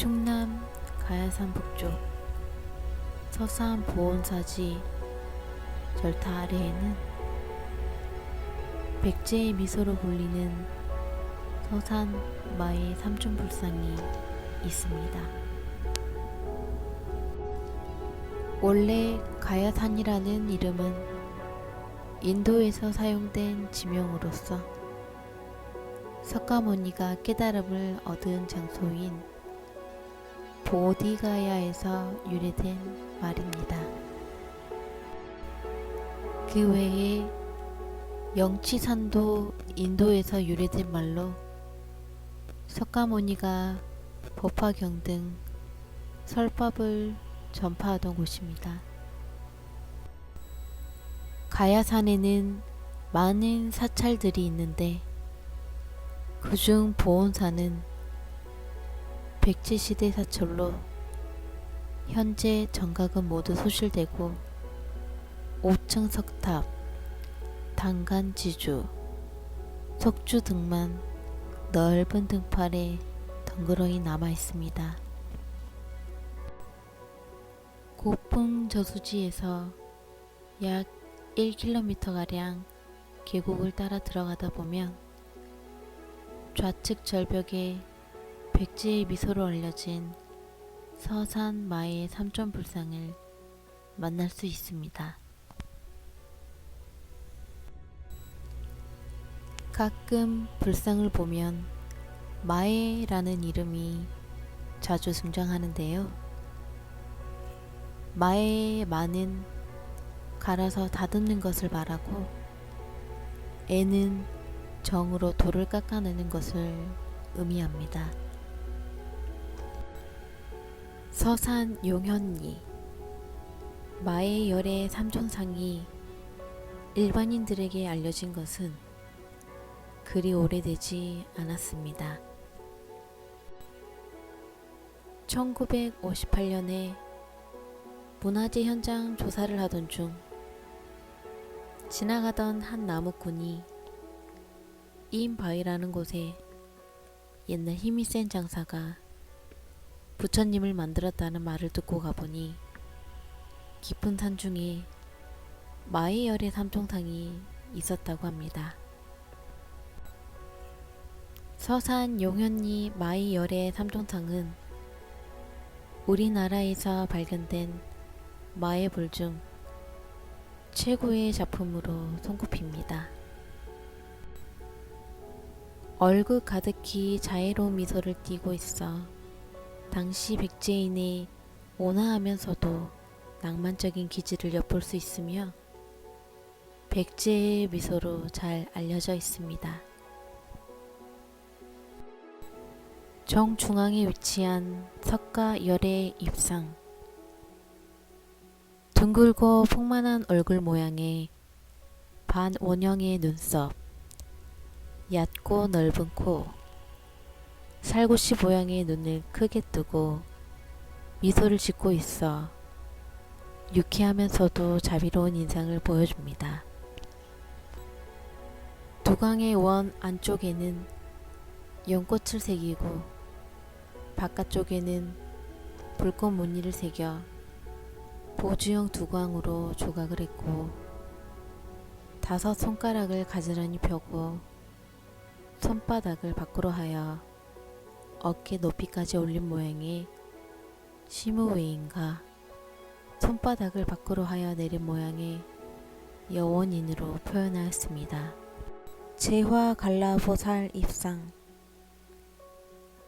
충남 가야산 북쪽 서산 보온사지 절타 아래에는 백제의 미소로 불리는 서산 마의 삼촌불상이 있습니다. 원래 가야산이라는 이름은 인도에서 사용된 지명으로서 석가모니가 깨달음을 얻은 장소인 보디가야에서 유래된 말입니다. 그 외에 영치산도 인도에서 유래된 말로 석가모니가 법화경 등 설법을 전파하던 곳입니다. 가야산에는 많은 사찰들이 있는데 그중 보온사는 백제시대 사철로 현재 정각은 모두 소실되고 5층 석탑, 단간지주, 석주 등만 넓은 등팔에 덩그러니 남아 있습니다. 고풍 저수지에서 약 1km가량 계곡을 따라 들어가다 보면 좌측 절벽에 백제의 미소로 알려진 서산 마의 삼촌불상을 만날 수 있습니다. 가끔 불상을 보면 마에라는 이름이 자주 등장하는데요. 마에의 마는 갈아서 다듬는 것을 말하고 에는 정으로 돌을 깎아내는 것을 의미합니다. 서산 용현리 마의 열의 삼존상이 일반인들에게 알려진 것은 그리 오래되지 않았습니다. 1958년에 문화재 현장 조사를 하던 중 지나가던 한 나무꾼이 이인바위라는 곳에 옛날 힘이 센 장사가 부처님을 만들었다는 말을 듣고 가보니 깊은 산 중에 마의열의 삼총탕이 있었다고 합니다. 서산 용현리 마의열의 삼총탕은 우리나라에서 발견된 마의볼 중 최고의 작품으로 손꼽힙니다. 얼굴 가득히 자애로운 미소를 띠고 있어 당시 백제인의 온화하면서도 낭만적인 기질을 엿볼 수 있으며 백제의 미소로 잘 알려져 있습니다. 정중앙에 위치한 석가 열의 입상. 둥글고 풍만한 얼굴 모양의 반원형의 눈썹. 얕고 넓은 코 살구씨 모양의 눈을 크게 뜨고 미소를 짓고 있어 유쾌하면서도 자비로운 인상을 보여줍니다. 두광의 원 안쪽에는 연꽃을 새기고 바깥쪽에는 불꽃 무늬를 새겨 보주형 두광으로 조각을 했고 다섯 손가락을 가지런히 펴고 손바닥을 밖으로 하여 어깨 높이까지 올린 모양의 시무웨인과 손바닥을 밖으로 하여 내린 모양의 여원인으로 표현하였습니다. 제화 갈라보살 입상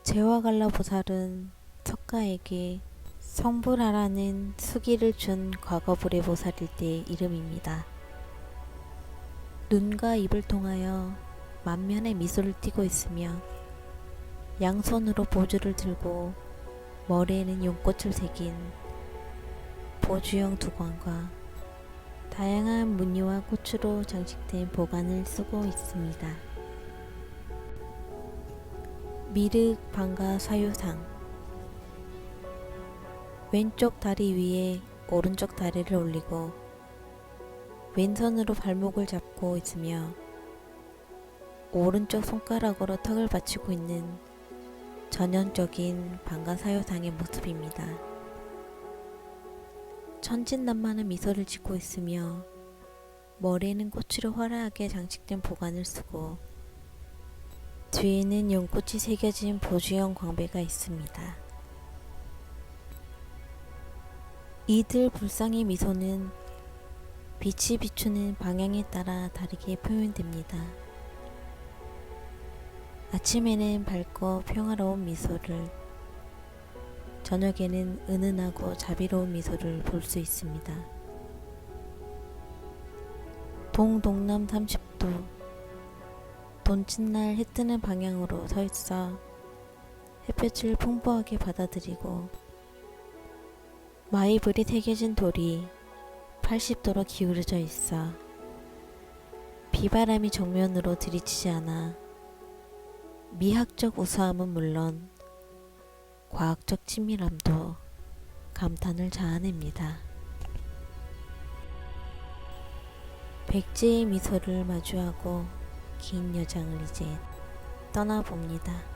제화 갈라보살은 석가에게 성불하라는 수기를 준 과거불의 보살일 때의 이름입니다. 눈과 입을 통하여 만면의 미소를 띠고 있으며 양손으로 보주를 들고 머리에는 용꽃을 새긴 보주형 두관과 다양한 무늬와 꽃으로 장식된 보관을 쓰고 있습니다. 미륵 방가 사유상 왼쪽 다리 위에 오른쪽 다리를 올리고 왼손으로 발목을 잡고 있으며 오른쪽 손가락으로 턱을 받치고 있는 전형적인 방가사요상의 모습입니다. 천진난만한 미소를 짓고 있으며 머리에는 꽃으로 화려하게 장식된 보관을 쓰고 뒤에는 연꽃이 새겨진 보주형 광배가 있습니다. 이들 불상의 미소는 빛이 비추는 방향에 따라 다르게 표현됩니다. 아침에는 밝고 평화로운 미소를, 저녁에는 은은하고 자비로운 미소를 볼 수 있습니다. 동동남 30도, 돈짓날 해 뜨는 방향으로 서 있어 햇볕을 풍부하게 받아들이고 마이블이 새겨진 돌이 80도로 기울어져 있어 비바람이 정면으로 들이치지 않아 미학적 우수함은 물론 과학적 친밀함도 감탄을 자아냅니다. 백제의 미소를 마주하고 긴 여장을 이제 떠나봅니다.